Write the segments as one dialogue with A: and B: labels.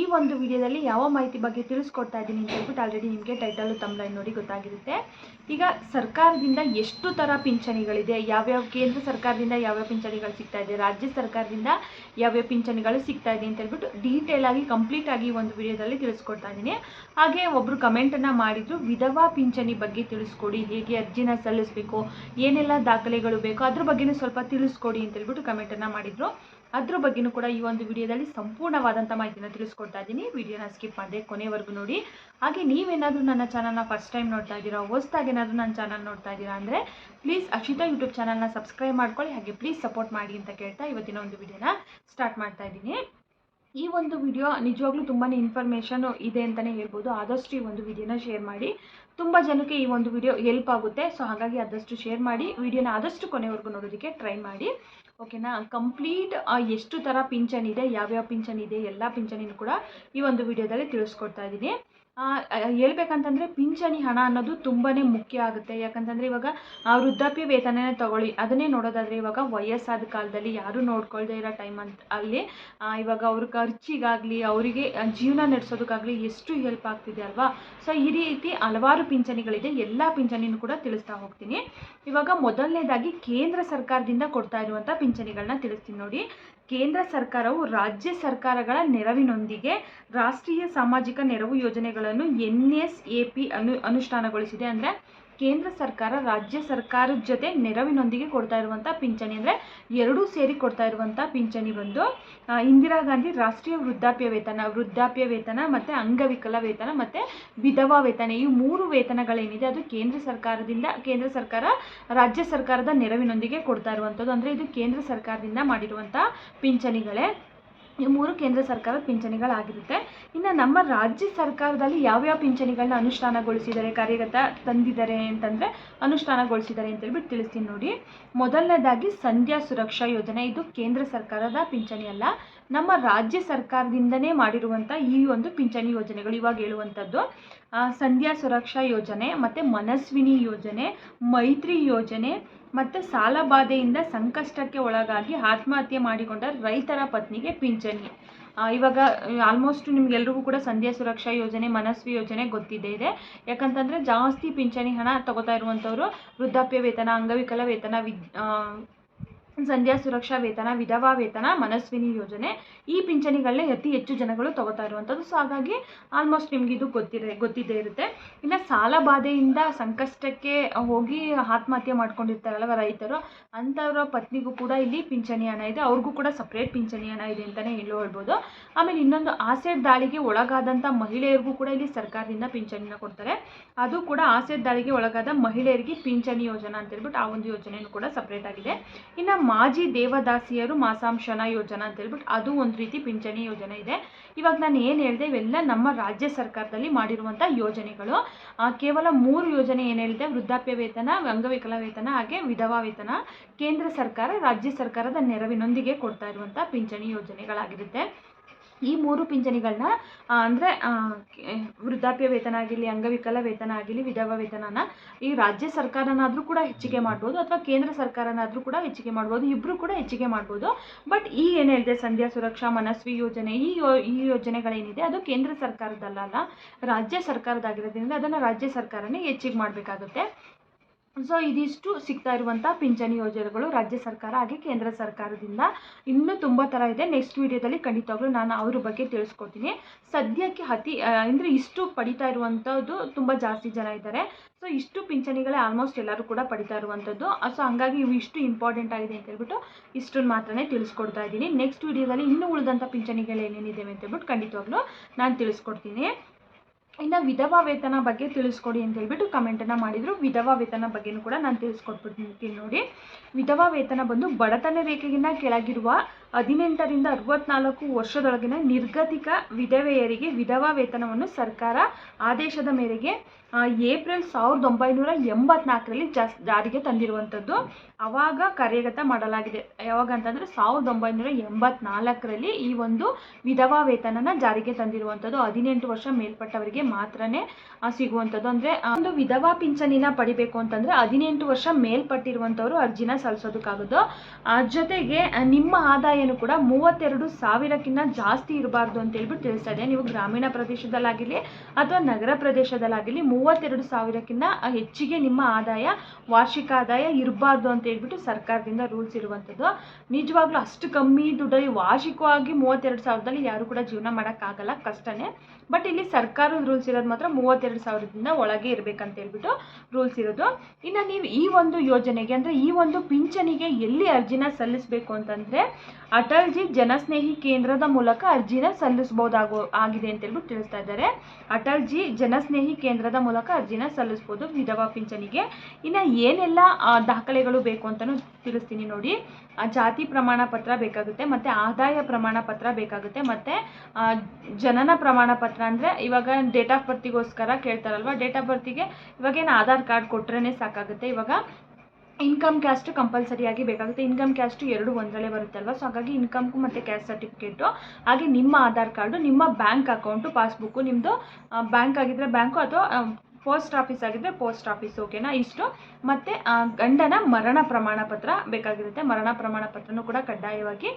A: ಈ ಒಂದು ವಿಡಿಯೋದಲ್ಲಿ ಯಾವ ಮಾಹಿತಿ ಬಗ್ಗೆ ತಿಳಿಸ್ಕೊಡ್ತಾ ಇದ್ದೀನಿ ಅಂತ ಹೇಳ್ಬಿಟ್ಟು ಆಲ್ರೆಡಿ ನಿಮಗೆ ಟೈಟಲು ತಮ್ಲೈನ್ ನೋಡಿ ಗೊತ್ತಾಗಿರುತ್ತೆ. ಈಗ ಸರ್ಕಾರದಿಂದ ಎಷ್ಟು ಥರ ಪಿಂಚಣಿಗಳಿದೆ? ಯಾವ್ಯಾವ ಕೇಂದ್ರ ಸರ್ಕಾರದಿಂದ ಯಾವ್ಯಾವ ಪಿಂಚಣಿಗಳು ಸಿಗ್ತಾ ಇದೆ? ರಾಜ್ಯ ಸರ್ಕಾರದಿಂದ ಯಾವ್ಯಾವ ಪಿಂಚಣಿಗಳು ಸಿಗ್ತಾ ಇದೆ ಅಂತ ಹೇಳ್ಬಿಟ್ಟು ಡೀಟೇಲ್ ಆಗಿ ಕಂಪ್ಲೀಟ್ ಆಗಿ ಒಂದು ವಿಡಿಯೋದಲ್ಲಿ ತಿಳಿಸ್ಕೊಡ್ತಾ ಇದ್ದೀನಿ. ಹಾಗೆ ಒಬ್ಬರು ಕಮೆಂಟನ್ನು ಮಾಡಿದ್ರು, ವಿಧವಾ ಪಿಂಚಣಿ ಬಗ್ಗೆ ತಿಳಿಸ್ಕೊಡಿ, ಹೇಗೆ ಅರ್ಜಿನ ಸಲ್ಲಿಸಬೇಕು, ಏನೆಲ್ಲ ದಾಖಲೆಗಳು ಬೇಕು, ಅದ್ರ ಬಗ್ಗೆನೂ ಸ್ವಲ್ಪ ತಿಳಿಸ್ಕೊಡಿ ಅಂತ ಹೇಳ್ಬಿಟ್ಟು ಕಮೆಂಟನ್ನು ಮಾಡಿದ್ರು. ಅದ್ರ ಬಗ್ಗೆನೂ ಕೂಡ ಈ ಒಂದು ವಿಡಿಯೋದಲ್ಲಿ ಸಂಪೂರ್ಣವಾದಂಥ ಮಾಹಿತಿನ ತಿಳಿಸ್ಕೊಡ್ತಾ ಇದ್ದೀನಿ ವಿಡಿಯೋನ ಸ್ಕಿಪ್ ಮಾಡಿದೆ ಕೊನೆವರೆಗೂ ನೋಡಿ. ಹಾಗೆ ನೀವೇನಾದರೂ ನನ್ನ ಚಾನಲ್ನ ಫಸ್ಟ್ ಟೈಮ್ ನೋಡ್ತಾ ಇದ್ದೀರಾ ಹೊಸ್ದಾಗಿ ಏನಾದರೂ ನನ್ನ ಚಾನಲ್ ನೋಡ್ತಾ ಇದ್ದೀರಾ ಅಂದರೆ ಪ್ಲೀಸ್ ಅಕ್ಷಿತಾ ಯೂಟ್ಯೂಬ್ ಚಾನಲ್ನ ಸಬ್ಸ್ಕ್ರೈಬ್ ಮಾಡ್ಕೊಳ್ಳಿ. ಹಾಗೆ ಪ್ಲೀಸ್ ಸಪೋರ್ಟ್ ಮಾಡಿ ಅಂತ ಕೇಳ್ತಾ ಇವತ್ತಿನ ಒಂದು ವಿಡಿಯೋನ ಸ್ಟಾರ್ಟ್ ಮಾಡ್ತಾ ಇದ್ದೀನಿ ಈ ಒಂದು ವಿಡಿಯೋ ನಿಜವಾಗ್ಲೂ ತುಂಬಾ ಇನ್ಫಾರ್ಮೇಷನ್ ಇದೆ ಅಂತಲೇ ಹೇಳ್ಬೋದು. ಆದಷ್ಟು ಈ ಒಂದು ವಿಡಿಯೋನ ಶೇರ್ ಮಾಡಿ. ತುಂಬ ಜನಕ್ಕೆ ಈ ಒಂದು ವಿಡಿಯೋ ಹೆಲ್ಪ್ ಆಗುತ್ತೆ. ಸೊ ಹಾಗಾಗಿ ಆದಷ್ಟು ಶೇರ್ ಮಾಡಿ. ವಿಡಿಯೋನ ಆದಷ್ಟು ಕೊನೆವರೆಗೂ ನೋಡೋದಕ್ಕೆ ಟ್ರೈ ಮಾಡಿ. ಓಕೆನಾ ಕಂಪ್ಲೀಟ್ ಎಷ್ಟು ಥರ ಪಿಂಚಣಿ ಇದೆ, ಯಾವ್ಯಾವ ಪಿಂಚಣಿ ಇದೆ, ಎಲ್ಲ ಪಿಂಚಣಿನೂ ಕೂಡ ಈ ಒಂದು ವಿಡಿಯೋದಲ್ಲಿ ತಿಳಿಸ್ಕೊಡ್ತಾ ಇದ್ದೀನಿ. ಹೇಳ್ಬೇಕಂತಂದರೆ ಪಿಂಚಣಿ ಹಣ ಅನ್ನೋದು ತುಂಬಾ ಮುಖ್ಯ ಆಗುತ್ತೆ. ಯಾಕಂತಂದ್ರೆ ಇವಾಗ ವೃದ್ಧಾಪ್ಯ ವೇತನನೇ ತಗೊಳ್ಳಿ, ಅದನ್ನೇ ನೋಡೋದಾದ್ರೆ ಇವಾಗ ವಯಸ್ಸಾದ ಕಾಲದಲ್ಲಿ ಯಾರು ನೋಡ್ಕೊಳ್ದೇ ಇರೋ ಟೈಮ್ ಅಂತ, ಅಲ್ಲಿ ಇವಾಗ ಅವ್ರ ಖರ್ಚಿಗಾಗಲಿ, ಅವರಿಗೆ ಜೀವನ ನಡೆಸೋದಕ್ಕಾಗಲಿ ಎಷ್ಟು ಹೆಲ್ಪ್ ಆಗ್ತಿದೆ ಅಲ್ವಾ? ಸೊ ಈ ರೀತಿ ಹಲವಾರು ಪಿಂಚಣಿಗಳಿದೆ, ಎಲ್ಲ ಪಿಂಚಣಿನೂ ಕೂಡ ತಿಳಿಸ್ತಾ ಹೋಗ್ತೀನಿ. ಇವಾಗ ಮೊದಲನೇದಾಗಿ ಕೇಂದ್ರ ಸರ್ಕಾರದಿಂದ ಕೊಡ್ತಾ ಇರುವಂಥ ಪಿಂಚಣಿಗಳನ್ನ ತಿಳಿಸ್ತೀನಿ ನೋಡಿ. ಕೇಂದ್ರ ಸರ್ಕಾರವು ರಾಜ್ಯ ಸರ್ಕಾರಗಳ ನೆರವಿನೊಂದಿಗೆ ರಾಷ್ಟ್ರೀಯ ಸಾಮಾಜಿಕ ನೆರವು ಯೋಜನೆಗಳನ್ನು ಎನ್ ಎಸ್ ಎ ಪಿ ಅನು ಅನುಷ್ಠಾನಗೊಳಿಸಿದೆ. ಅಂದರೆ ಕೇಂದ್ರ ಸರ್ಕಾರ ರಾಜ್ಯ ಸರ್ಕಾರದ ಜೊತೆ ನೆರವಿನೊಂದಿಗೆ ಕೊಡ್ತಾ ಇರುವಂಥ ಪಿಂಚಣಿ ಅಂದರೆ ಎರಡೂ ಸೇರಿ ಕೊಡ್ತಾ ಇರುವಂಥ ಪಿಂಚಣಿ ಬಂದು ಇಂದಿರಾ ಗಾಂಧಿ ರಾಷ್ಟ್ರೀಯ ವೃದ್ಧಾಪ್ಯ ವೇತನ ವೃದ್ಧಾಪ್ಯ ವೇತನ ಮತ್ತು ಅಂಗವಿಕಲ ವೇತನ ಮತ್ತು ವಿಧವಾ ವೇತನ, ಈ ಮೂರು ವೇತನಗಳೇನಿದೆ ಅದು ಕೇಂದ್ರ ಸರ್ಕಾರದಿಂದ, ಕೇಂದ್ರ ಸರ್ಕಾರ, ರಾಜ್ಯ ಸರ್ಕಾರದ ನೆರವಿನೊಂದಿಗೆ ಕೊಡ್ತಾ ಇರುವಂಥದ್ದು ಅಂದರೆ ಇದು ಕೇಂದ್ರ ಸರ್ಕಾರದಿಂದ ಮಾಡಿರುವಂಥ ಪಿಂಚಣಿಗಳೇ. ಈ ಮೂರು ಕೇಂದ್ರ ಸರ್ಕಾರದ ಪಿಂಚಣಿಗಳಾಗಿರುತ್ತೆ. ಇನ್ನು ನಮ್ಮ ರಾಜ್ಯ ಸರ್ಕಾರದಲ್ಲಿ ಯಾವ್ಯಾವ ಪಿಂಚಣಿಗಳನ್ನ ಅನುಷ್ಠಾನಗೊಳಿಸಿದ್ದಾರೆ ಕಾರ್ಯಗತ ತಂದಿದ್ದಾರೆ ಅಂತಂದರೆ ಅನುಷ್ಠಾನಗೊಳಿಸಿದ್ದಾರೆ ಅಂತ ಹೇಳ್ಬಿಟ್ಟು ತಿಳಿಸ್ತೀನಿ ನೋಡಿ. ಮೊದಲನೇದಾಗಿ ಸಂಧ್ಯಾ ಸುರಕ್ಷಾ ಯೋಜನೆ. ಇದು ಕೇಂದ್ರ ಸರ್ಕಾರದ ಪಿಂಚಣಿ ಅಲ್ಲ. ನಮ್ಮ ರಾಜ್ಯ ಸರ್ಕಾರದಿಂದನೇ ಮಾಡಿರುವಂಥ ಈ ಒಂದು ಪಿಂಚಣಿ ಯೋಜನೆಗಳು ಇವಾಗ ಹೇಳುವಂಥದ್ದು ಸಂಧ್ಯಾ ಸುರಕ್ಷಾ ಯೋಜನೆ, ಮತ್ತು ಮನಸ್ವಿನಿ ಯೋಜನೆ, ಮೈತ್ರಿ ಯೋಜನೆ, ಮತ್ತು ಸಾಲಬಾಧೆಯಿಂದ ಸಂಕಷ್ಟಕ್ಕೆ ಒಳಗಾಗಿ ಆತ್ಮಹತ್ಯೆ ಮಾಡಿಕೊಂಡ ರೈತರ ಪತ್ನಿಗೆ ಪಿಂಚಣಿ. ಇವಾಗ ಆಲ್ಮೋಸ್ಟ್ ನಿಮ್ಗೆಲ್ರಿಗೂ ಕೂಡ ಸಂಧ್ಯಾ ಸುರಕ್ಷಾ ಯೋಜನೆ, ಮನಸ್ವಿ ಯೋಜನೆ ಗೊತ್ತಿದೆ ಇದೆ. ಯಾಕಂತಂದರೆ ಜಾಸ್ತಿ ಪಿಂಚಣಿ ಹಣ ತಗೋತಾ ಇರುವಂಥವ್ರು ವೃದ್ಧಾಪ್ಯ ವೇತನ, ಅಂಗವಿಕಲ ವೇತನ, ವಿದ್ ಸಂಧ್ಯಾ ಸುರಕ್ಷಾ ವೇತನ, ವಿಧವಾ ವೇತನ, ಮನಸ್ವಿನಿ ಯೋಜನೆ ಈ ಪಿಂಚಣಿಗಳನ್ನೇ ಅತಿ ಹೆಚ್ಚು ಜನಗಳು ತಗೋತಾ ಇರುವಂಥದ್ದು. ಸೊ ಹಾಗಾಗಿ ಆಲ್ಮೋಸ್ಟ್ ನಿಮ್ಗೆ ಇದು ಗೊತ್ತಿರ ಗೊತ್ತಿದ್ದೇ ಇರುತ್ತೆ. ಇನ್ನು ಸಾಲ ಬಾಧೆಯಿಂದ ಸಂಕಷ್ಟಕ್ಕೆ ಹೋಗಿ ಆತ್ಮಹತ್ಯೆ ಮಾಡ್ಕೊಂಡಿರ್ತಾರಲ್ಲ ರೈತರು, ಅಂಥವ್ರ ಪತ್ನಿಗೂ ಕೂಡ ಇಲ್ಲಿ ಪಿಂಚಣಿ ಹಣ ಇದೆ. ಅವ್ರಿಗೂ ಕೂಡ ಸಪ್ರೇಟ್ ಪಿಂಚಣಿ ಹಣ ಇದೆ ಅಂತಲೇ ಹೇಳೋ ಹೇಳ್ಬೋದು. ಆಮೇಲೆ ಇನ್ನೊಂದು ಆಸೆಡ್ ದಾಳಿಗೆ ಒಳಗಾದಂಥ ಮಹಿಳೆಯರಿಗೂ ಕೂಡ ಇಲ್ಲಿ ಸರ್ಕಾರದಿಂದ ಪಿಂಚಣಿನ ಕೊಡ್ತಾರೆ. ಅದು ಕೂಡ ಆಸೆಡ್ ದಾಳಿಗೆ ಒಳಗಾದ ಮಹಿಳೆಯರಿಗೆ ಪಿಂಚಣಿ ಯೋಜನಾ ಅಂತ ಹೇಳ್ಬಿಟ್ಟು ಆ ಒಂದು ಯೋಜನೆಯೂ ಕೂಡ ಸಪ್ರೇಟ್ ಆಗಿದೆ. ಇನ್ನು ಮಾಜಿ ದೇವದಾಸಿಯರು ಮಾಸಾಂಶನ ಯೋಜನಾ ಅಂತ ಹೇಳ್ಬಿಟ್ಟು ಅದು ಒಂದು ರೀತಿ ಪಿಂಚಣಿ ಯೋಜನೆ ಇದೆ. ಇವಾಗ ನಾನು ಏನು ಹೇಳಿದೆ, ಇವೆಲ್ಲ ನಮ್ಮ ರಾಜ್ಯ ಸರ್ಕಾರದಲ್ಲಿ ಮಾಡಿರುವಂಥ ಯೋಜನೆಗಳು. ಕೇವಲ ಮೂರು ಯೋಜನೆ ಏನು ಹೇಳಿದೆ, ವೃದ್ಧಾಪ್ಯ ವೇತನ, ಅಂಗವಿಕಲ ವೇತನ ಹಾಗೆ ವಿಧವಾ ವೇತನ ಕೇಂದ್ರ ಸರ್ಕಾರ ರಾಜ್ಯ ಸರ್ಕಾರದ ನೆರವಿನೊಂದಿಗೆ ಕೊಡ್ತಾ ಇರುವಂಥ ಪಿಂಚಣಿ ಯೋಜನೆಗಳಾಗಿರುತ್ತೆ. ಈ ಮೂರು ಪಿಂಚಣಿಗಳನ್ನ ಅಂದರೆ ವೃದ್ಧಾಪ್ಯ ವೇತನ ಆಗಿರಲಿ, ಅಂಗವಿಕಲ ವೇತನ ಆಗಿರಲಿ, ವಿಧವಾ ವೇತನನ ಈ ರಾಜ್ಯ ಸರ್ಕಾರನಾದರೂ ಕೂಡ ಹೆಚ್ಚಿಗೆ ಮಾಡ್ಬೋದು ಅಥವಾ ಕೇಂದ್ರ ಸರ್ಕಾರನಾದರೂ ಕೂಡ ಹೆಚ್ಚಿಗೆ ಮಾಡ್ಬೋದು ಇಬ್ಬರೂ ಕೂಡ ಹೆಚ್ಚಿಗೆ ಮಾಡ್ಬೋದು. ಬಟ್ ಈ ಏನು ಹೇಳಿದೆ, ಸಂಧ್ಯಾ ಸುರಕ್ಷಾ ಮನಸ್ವಿ ಯೋಜನೆ, ಈ ಈ ಯೋಜನೆಗಳೇನಿದೆ, ಅದು ಕೇಂದ್ರ ಸರ್ಕಾರದಲ್ಲ ರಾಜ್ಯ ಸರ್ಕಾರದಾಗಿರೋದ್ರಿಂದ ಅದನ್ನು ರಾಜ್ಯ ಸರ್ಕಾರನೇ ಹೆಚ್ಚಿಗೆ ಮಾಡಬೇಕಾಗುತ್ತೆ. ಸೊ ಇದಿಷ್ಟು ಸಿಗ್ತಾ ಇರುವಂಥ ಪಿಂಚಣಿ ಯೋಜನೆಗಳು ರಾಜ್ಯ ಸರ್ಕಾರ ಹಾಗೆ ಕೇಂದ್ರ ಸರ್ಕಾರದಿಂದ ಇನ್ನೂ ತುಂಬ ಥರ ಇದೆ. ನೆಕ್ಸ್ಟ್ ವಿಡಿಯೋದಲ್ಲಿ ಖಂಡಿತವಾಗ್ಲೂ ನಾನು ಅವ್ರ ಬಗ್ಗೆ ತಿಳಿಸ್ಕೊಡ್ತೀನಿ. ಸದ್ಯಕ್ಕೆ ಅತಿ ಅಂದರೆ ಇಷ್ಟು ಪಡಿತಾ ಇರುವಂಥದ್ದು ತುಂಬ ಜಾಸ್ತಿ ಜನ ಇದ್ದಾರೆ. ಸೊ ಇಷ್ಟು ಪಿಂಚಣಿಗಳೇ ಆಲ್ಮೋಸ್ಟ್ ಎಲ್ಲರೂ ಕೂಡ ಪಡಿತಾ ಇರುವಂಥದ್ದು ಸೊ ಹಂಗಾಗಿ ಇವು ಇಷ್ಟು ಇಂಪಾರ್ಟೆಂಟ್ ಆಗಿದೆ ಅಂತ ಹೇಳ್ಬಿಟ್ಟು ಇಷ್ಟನ್ನು ಮಾತ್ರನೇ ತಿಳಿಸ್ಕೊಡ್ತಾ ಇದ್ದೀನಿ. ನೆಕ್ಸ್ಟ್ ವಿಡಿಯೋದಲ್ಲಿ ಇನ್ನೂ ಉಳಿದಂಥ ಪಿಂಚಣಿಗಳು ಏನೇನಿದೆ ಅಂತ ಹೇಳ್ಬಿಟ್ಟು ಖಂಡಿತವಾಗ್ಲೂ ನಾನು ತಿಳಿಸ್ಕೊಡ್ತೀನಿ. ಇನ್ನು ವಿಧವಾ ವೇತನ ಬಗ್ಗೆ ತಿಳಿಸ್ಕೊಡಿ ಅಂತ ಹೇಳ್ಬಿಟ್ಟು ಕಮೆಂಟನ್ನು ಮಾಡಿದರು. ವಿಧವಾ ವೇತನ ಬಗ್ಗೆನೂ ಕೂಡ ನಾನು ತಿಳಿಸ್ಕೊಟ್ಬಿಡ್ತೀನಿ ನೋಡಿ. ವಿಧವಾ ವೇತನ ಬಂದು ಬಡತನ ರೇಖೆಗಿಂತ ಕೆಳಗಿರುವ ಹದಿನೆಂಟರಿಂದ ಅರವತ್ನಾಲ್ಕು ವರ್ಷದೊಳಗಿನ ನಿರ್ಗತಿಕ ವಿಧವೆಯರಿಗೆ ವಿಧವಾ ವೇತನವನ್ನು ಸರ್ಕಾರ ಆದೇಶದ ಮೇರೆಗೆ ಏಪ್ರಿಲ್ ಸಾವಿರದ ಒಂಬೈನೂರ ಎಂಬತ್ನಾಲ್ಕರಲ್ಲಿ ಜಾಸ್, ಜಾರಿಗೆ ತಂದಿರುವಂಥದ್ದು. ಅವಾಗ ಕಾರ್ಯಗತ ಮಾಡಲಾಗಿದೆ. ಯಾವಾಗ ಅಂತಂದರೆ ಸಾವಿರದ ಒಂಬೈನೂರ ಎಂಬತ್ನಾಲ್ಕರಲ್ಲಿ ಈ ಒಂದು ವಿಧವಾ ವೇತನನ ಜಾರಿಗೆ ತಂದಿರುವಂಥದ್ದು. ಹದಿನೆಂಟು ವರ್ಷ ಮೇಲ್ಪಟ್ಟವರಿಗೆ ಮಾತ್ರನೇ ಸಿಗುವಂಥದ್ದು. ಅಂದರೆ ಒಂದು ವಿಧವಾ ಪಿಂಚಣಿನ ಪಡಿಬೇಕು ಅಂತಂದರೆ ಹದಿನೆಂಟು ವರ್ಷ ಮೇಲ್ಪಟ್ಟಿರುವಂಥವ್ರು ಅರ್ಜಿನ ಸಲ್ಲಿಸೋದಕ್ಕಾಗೋದು. ಜೊತೆಗೆ ನಿಮ್ಮ ನಿಮ್ಮ ಆದಾಯನೂ ಕೂಡ ಮೂವತ್ತೆರಡು ಸಾವಿರಕ್ಕಿಂತ ಜಾಸ್ತಿ ಇರಬಾರ್ದು ಅಂತ ಹೇಳ್ಬಿಟ್ಟು ತಿಳಿಸ್ತಾ ಇದೆ. ನೀವು ಗ್ರಾಮೀಣ ಪ್ರದೇಶದಲ್ಲಾಗಿರಲಿ ಅಥವಾ ನಗರ ಪ್ರದೇಶದಲ್ಲಾಗಿರಲಿ ಮೂವತ್ತೆರಡು ಸಾವಿರಕ್ಕಿಂತ ಹೆಚ್ಚಿಗೆ ನಿಮ್ಮ ಆದಾಯ, ವಾರ್ಷಿಕ ಆದಾಯ ಇರಬಾರ್ದು ಅಂತ ಹೇಳ್ಬಿಟ್ಟು ಸರ್ಕಾರದಿಂದ ರೂಲ್ಸ್ ಇರುವಂಥದ್ದು. ನಿಜವಾಗ್ಲೂ ಅಷ್ಟು ಕಮ್ಮಿ ದುಡ್ಡಲ್ಲಿ ವಾರ್ಷಿಕವಾಗಿ ಮೂವತ್ತೆರಡು ಸಾವಿರದಲ್ಲಿ ಯಾರು ಕೂಡ ಜೀವನ ಮಾಡೋಕ್ಕಾಗಲ್ಲ, ಕಷ್ಟನೇ. ಬಟ್ ಇಲ್ಲಿ ಸರ್ಕಾರದ ರೂಲ್ಸ್ ಇರೋದು ಮಾತ್ರ ಮೂವತ್ತೆರಡು ಸಾವಿರದಿಂದ ಒಳಗೆ ಇರಬೇಕಂತ ಹೇಳ್ಬಿಟ್ಟು ರೂಲ್ಸ್ ಇರೋದು. ಇನ್ನು ನೀವು ಈ ಒಂದು ಯೋಜನೆಗೆ ಅಂದರೆ ಈ ಒಂದು ಪಿಂಚಣಿಗೆ ಎಲ್ಲಿ ಅರ್ಜಿನ ಸಲ್ಲಿಸಬೇಕು ಅಂತಂದರೆ ಅಟಲ್ಜಿ ಜನಸ್ನೇಹಿ ಕೇಂದ್ರದ ಮೂಲಕ ಅರ್ಜಿನ ಸಲ್ಲಿಸ್ಬೋದಾಗೋ ಆಗಿದೆ ಅಂತ ಹೇಳ್ಬಿಟ್ಟು ತಿಳಿಸ್ತಾ ಇದ್ದಾರೆ. ಅಟಲ್ಜಿ ಜನಸ್ನೇಹಿ ಕೇಂದ್ರದ ಮೂಲಕ ಅರ್ಜಿನ ಸಲ್ಲಿಸ್ಬೋದು ವಿಧವಾ ಪಿಂಚಣಿಗೆ. ಇನ್ನು ಏನೆಲ್ಲ ದಾಖಲೆಗಳು ಬೇಕು ಅಂತಲೂ ತಿಳಿಸ್ತೀನಿ ನೋಡಿ. ಜಾತಿ ಪ್ರಮಾಣ ಪತ್ರ ಬೇಕಾಗುತ್ತೆ, ಮತ್ತು ಆದಾಯ ಪ್ರಮಾಣ ಪತ್ರ ಬೇಕಾಗುತ್ತೆ, ಮತ್ತು ಜನನ ಪ್ರಮಾಣ ಪತ್ರ ಅಂದರೆ ಇವಾಗ ಡೇಟ್ ಆಫ್ ಬರ್ತಿಗೋಸ್ಕರ ಕೇಳ್ತಾರಲ್ವ, ಡೇಟ್ ಆಫ್ ಬರ್ತಿಗೆ ಇವಾಗೇನು ಆಧಾರ್ ಕಾರ್ಡ್ ಕೊಟ್ರೇ ಸಾಕಾಗುತ್ತೆ. ಇವಾಗ ಇನ್ಕಮ್ ಕ್ಯಾಸ್ಟ್ ಕಂಪಲ್ಸರಿಯಾಗಿ ಬೇಕಾಗುತ್ತೆ. ಇನ್ಕಮ್ ಕ್ಯಾಸ್ಟು ಎರಡು ಒಂದರಲ್ಲೇ ಬರುತ್ತಲ್ವ? ಸೊ ಹಾಗಾಗಿ ಇನ್ಕಮ್ಗೂ ಮತ್ತು ಕ್ಯಾಸ್ಟ್ ಸರ್ಟಿಫಿಕೇಟು, ಹಾಗೆ ನಿಮ್ಮ ಆಧಾರ್ ಕಾರ್ಡು, ನಿಮ್ಮ ಬ್ಯಾಂಕ್ ಅಕೌಂಟು, ಪಾಸ್ಬುಕ್ಕು ನಿಮ್ಮದು ಬ್ಯಾಂಕ್ ಆಗಿದ್ದರೆ ಬ್ಯಾಂಕು ಅಥವಾ ಪೋಸ್ಟ್ ಆಫೀಸ್ ಆಗಿದ್ದರೆ ಪೋಸ್ಟ್ ಆಫೀಸ್, ಓಕೆನಾ? ಇಷ್ಟು. ಮತ್ತು ಗಂಡನ ಮರಣ ಪ್ರಮಾಣ ಪತ್ರ ಬೇಕಾಗಿರುತ್ತೆ. ಮರಣ ಪ್ರಮಾಣ ಪತ್ರನೂ ಕೂಡ ಕಡ್ಡಾಯವಾಗಿ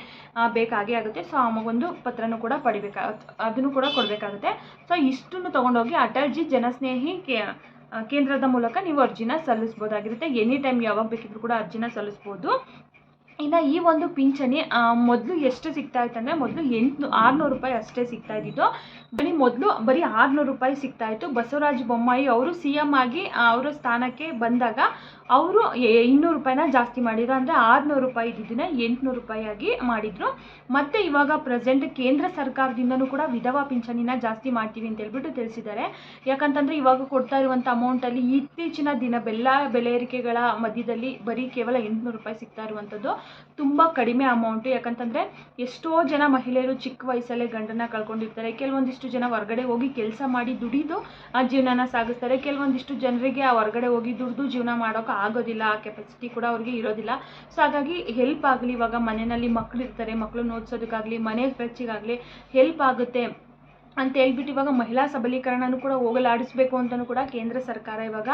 A: ಬೇಕಾಗಿ ಆಗುತ್ತೆ. ಸೊ ಆ ಒಂದು ಪತ್ರನೂ ಕೂಡ ಪಡಿಬೇಕಾ, ಅದನ್ನು ಕೂಡ ಕೊಡಬೇಕಾಗುತ್ತೆ. ಸೊ ಇಷ್ಟನ್ನು ತೊಗೊಂಡೋಗಿ ಅಟಲ್ಜಿ ಜನಸ್ನೇಹಿ, ಕೇ ಕೇಂದ್ರದ ಮೂಲಕ ನೀವು ಅರ್ಜಿನ ಸಲ್ಲಿಸ್ಬೋದಾಗಿರುತ್ತೆ. ಎನಿ ಟೈಮ್ ಯಾವಾಗ ಬೇಕಿದ್ರು ಕೂಡ ಅರ್ಜಿನ ಸಲ್ಲಿಸ್ಬೋದು. ಇನ್ನು ಈ ಒಂದು ಪಿಂಚಣಿ ಮೊದಲು ಎಷ್ಟು ಸಿಗ್ತಾ ಇತ್ತು ಅಂದರೆ ಮೊದಲು ಎಂಟು ಆರುನೂರು ರೂಪಾಯಿ ಅಷ್ಟೇ ಸಿಗ್ತಾ ಇದ್ದಿದ್ದು ಬರೀ ಮೊದಲು ಬರೀ ಆರುನೂರು ರೂಪಾಯಿ ಸಿಗ್ತಾ ಇತ್ತು ಬಸವರಾಜ ಬೊಮ್ಮಾಯಿ ಅವರು ಸಿ ಎಂ ಆಗಿ ಅವರ ಸ್ಥಾನಕ್ಕೆ ಬಂದಾಗ ಅವರು ಇನ್ನೂರು ರೂಪಾಯಿನ ಜಾಸ್ತಿ ಮಾಡಿದ್ರು. ಅಂದರೆ ಆರುನೂರು ರೂಪಾಯಿ ಇದ್ದಿದ್ದನ್ನ ಎಂಟುನೂರು ರೂಪಾಯಿಯಾಗಿ ಮಾಡಿದರು. ಮತ್ತು ಇವಾಗ ಪ್ರೆಸೆಂಟ್ ಕೇಂದ್ರ ಸರ್ಕಾರದಿಂದನೂ ಕೂಡ ವಿಧವಾ ಪಿಂಚಣಿನ ಜಾಸ್ತಿ ಮಾಡ್ತೀವಿ ಅಂತ ಹೇಳ್ಬಿಟ್ಟು ತಿಳಿಸಿದ್ದಾರೆ. ಯಾಕಂತಂದರೆ ಇವಾಗ ಕೊಡ್ತಾ ಇರುವಂಥ ಅಮೌಂಟಲ್ಲಿ ಇತ್ತೀಚಿನ ದಿನ ಬೆಲ್ಲ, ಬೆಲೆ ಏರಿಕೆಗಳ ಮಧ್ಯದಲ್ಲಿ ಬರೀ ಕೇವಲ ಎಂಟುನೂರು ರೂಪಾಯಿ ಸಿಗ್ತಾ ಇರುವಂಥದ್ದು. ತುಂಬ ಕಡಿಮೆ ಅಮೌಂಟು ಯಾಕಂತಂದರೆ ಎಷ್ಟೋ ಜನ ಮಹಿಳೆಯರು ಚಿಕ್ಕ ವಯಸ್ಸಲ್ಲೇ ಗಂಡನ ಕಳ್ಕೊಂಡಿರ್ತಾರೆ. ಕೆಲವೊಂದಿಷ್ಟು ಜನ ಹೊರಗಡೆ ಹೋಗಿ ಕೆಲಸ ಮಾಡಿ ದುಡಿದು ಆ ಜೀವನನ ಸಾಗಿಸ್ತಾರೆ. ಕೆಲವೊಂದಿಷ್ಟು ಜನರಿಗೆ ಆ ಹೊರಗಡೆ ಹೋಗಿ ದುಡಿದು ಜೀವನ ಮಾಡೋಕೆ ಆಗೋದಿಲ್ಲ. ಆ ಕೆಪಾಸಿಟಿ ಕೂಡ ಅವ್ರಿಗೆ ಇರೋದಿಲ್ಲ. ಸೊ ಹಾಗಾಗಿ ಹೆಲ್ಪ್ ಆಗಲಿ ಇವಾಗ ಮನೆಯಲ್ಲಿ ಮಕ್ಕಳು ಇರ್ತಾರೆ ಮಕ್ಕಳನ್ನ ಓದಿಸೋದಕ್ಕಾಗಲಿ, ಮನೆ ಖರ್ಚಿಗಾಗಲಿ ಹೆಲ್ಪ್ ಆಗುತ್ತೆ. ಅಂತ ಹೇಳ್ಬಿಟ್ಟು ಇವಾಗ ಮಹಿಳಾ ಸಬಲೀಕರಣನೂ ಕೂಡ ಹೋಗಲಾಡಿಸ್ಬೇಕು ಅಂತಲೂ ಕೂಡ ಕೇಂದ್ರ ಸರ್ಕಾರ ಇವಾಗ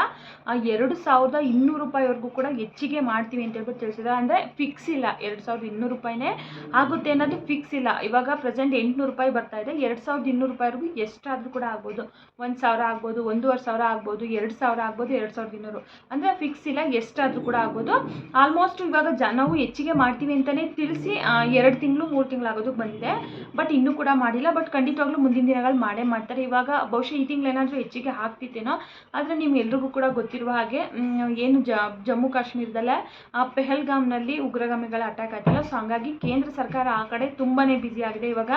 A: ಎರಡು ಸಾವಿರದ ಇನ್ನೂರು ರೂಪಾಯಿವರೆಗೂ ಕೂಡ ಹೆಚ್ಚಿಗೆ ಮಾಡ್ತೀವಿ ಅಂತ ಹೇಳ್ಬಿಟ್ಟು ತಿಳಿಸಿದ್ದಾರೆ. ಅಂದರೆ ಫಿಕ್ಸ್ ಇಲ್ಲ, ಎರಡು ಸಾವಿರದ ಇನ್ನೂರು ರೂಪಾಯಿನೇ ಆಗುತ್ತೆ ಅನ್ನೋದು ಫಿಕ್ಸ್ ಇಲ್ಲ. ಇವಾಗ ಪ್ರೆಸೆಂಟ್ ಎಂಟುನೂರು ರೂಪಾಯಿ ಬರ್ತಾ ಇದೆ. ಎರಡು ಸಾವಿರದ ಇನ್ನೂರು ರೂಪಾಯಿವರೆಗೂ ಎಷ್ಟಾದರೂ ಕೂಡ ಆಗ್ಬೋದು. ಒಂದು ಸಾವಿರ ಆಗ್ಬೋದು, ಒಂದೂವರೆ ಸಾವಿರ ಆಗ್ಬೋದು, ಎರಡು ಸಾವಿರ ಆಗ್ಬೋದು, ಎರಡು ಸಾವಿರದ ಇನ್ನೂರು. ಅಂದರೆ ಫಿಕ್ಸ್ ಇಲ್ಲ, ಎಷ್ಟಾದರೂ ಕೂಡ ಆಗ್ಬೋದು. ಆಲ್ಮೋಸ್ಟ್ ಇವಾಗ ಜ, ನಾವು ಹೆಚ್ಚಿಗೆ ಮಾಡ್ತೀವಿ ಅಂತಲೇ ತಿಳಿಸಿ ಎರಡು ತಿಂಗಳು, ಮೂರು ತಿಂಗಳು ಆಗೋದಕ್ಕೆ ಬಂದಿದೆ. ಬಟ್ ಇನ್ನೂ ಕೂಡ ಮಾಡಿಲ್ಲ. ಬಟ್ ಖಂಡಿತವಾಗ್ಲೂ ಮುಂದಿನ ದಿನಗಳು ಮಾಡೇ ಮಾಡ್ತಾರೆ. ಇವಾಗ ಬಹುಶಃ ಈ ತಿಂಗಳು ಏನಾದರೂ ಹೆಚ್ಚಿಗೆ ಆಗ್ತಿತ್ತೇನೋ, ಆದರೆ ನೀವು ಎಲ್ರಿಗೂ ಕೂಡ ಗೊತ್ತಿರುವ ಹಾಗೆ ಏನು ಜಮ್ಮು ಕಾಶ್ಮೀರದಲ್ಲೇ ಆ ಪೆಹಲ್ಗಾಮ್ನಲ್ಲಿ ಉಗ್ರಗಾಮಿಗಳ ಅಟ್ಯಾಕ್ ಆಯ್ತಲ್ಲ, ಸೊ ಹಂಗಾಗಿ ಕೇಂದ್ರ ಸರ್ಕಾರ ಆ ಕಡೆ ತುಂಬಾ ಬ್ಯುಸಿ ಆಗಿದೆ. ಇವಾಗ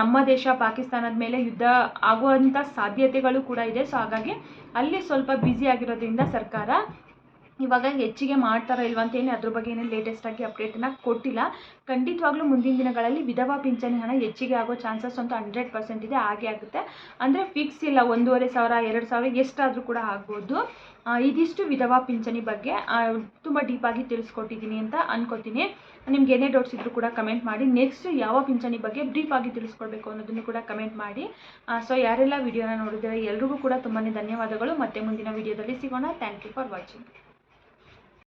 A: ನಮ್ಮ ದೇಶ ಪಾಕಿಸ್ತಾನದ ಮೇಲೆ ಯುದ್ಧ ಆಗುವಂಥ ಸಾಧ್ಯತೆಗಳು ಕೂಡ ಇದೆ. ಸೊ ಹಾಗಾಗಿ ಅಲ್ಲಿ ಸ್ವಲ್ಪ ಬ್ಯುಸಿ ಆಗಿರೋದ್ರಿಂದ ಸರ್ಕಾರ ಇವಾಗ ಹೆಚ್ಚಿಗೆ ಮಾಡ್ತಾರೋ ಇಲ್ವಾ ಅದ್ರ ಬಗ್ಗೆ ಏನು ಲೇಟೆಸ್ಟಾಗಿ ಅಪ್ಡೇಟನ್ನು ಕೊಟ್ಟಿಲ್ಲ. ಖಂಡಿತವಾಗ್ಲೂ ಮುಂದಿನ ದಿನಗಳಲ್ಲಿ ವಿಧವಾ ಪಿಂಚಣಿ ಹಣ ಹೆಚ್ಚಿಗೆ ಆಗೋ ಚಾನ್ಸಸ್ ಅಂತೂ ಹಂಡ್ರೆಡ್ ಪರ್ಸೆಂಟ್ ಇದೆ, ಹಾಗೆ ಆಗುತ್ತೆ. ಅಂದರೆ ಫಿಕ್ಸ್ ಇಲ್ಲ, ಒಂದೂವರೆ ಸಾವಿರ, ಎರಡು ಸಾವಿರ ಎಷ್ಟಾದರೂ ಕೂಡ ಆಗ್ಬೋದು. ಇದಿಷ್ಟು ವಿಧವಾ ಪಿಂಚಣಿ ಬಗ್ಗೆ ತುಂಬ ಡೀಪಾಗಿ ತಿಳಿಸ್ಕೊಟ್ಟಿದ್ದೀನಿ ಅಂತ ಅನ್ಕೋತೀನಿ. ನಿಮ್ಗೆ ಏನೇ ಡೌಟ್ಸ್ ಇದ್ರೂ ಕೂಡ ಕಮೆಂಟ್ ಮಾಡಿ. ನೆಕ್ಸ್ಟ್ ಯಾವ ಪಿಂಚಣಿ ಬಗ್ಗೆ ಬ್ರೀಫಾಗಿ ತಿಳಿಸ್ಕೊಡ್ಬೇಕು ಅನ್ನೋದನ್ನು ಕೂಡ ಕಮೆಂಟ್ ಮಾಡಿ. ಸೊ ಯಾರೆಲ್ಲ ವಿಡಿಯೋನ ನೋಡಿದರೆ ಎಲ್ರಿಗೂ ಕೂಡ ತುಂಬಾ ಧನ್ಯವಾದಗಳು. ಮತ್ತೆ ಮುಂದಿನ ವಿಡಿಯೋದಲ್ಲಿ ಸಿಗೋಣ. Thank you for watching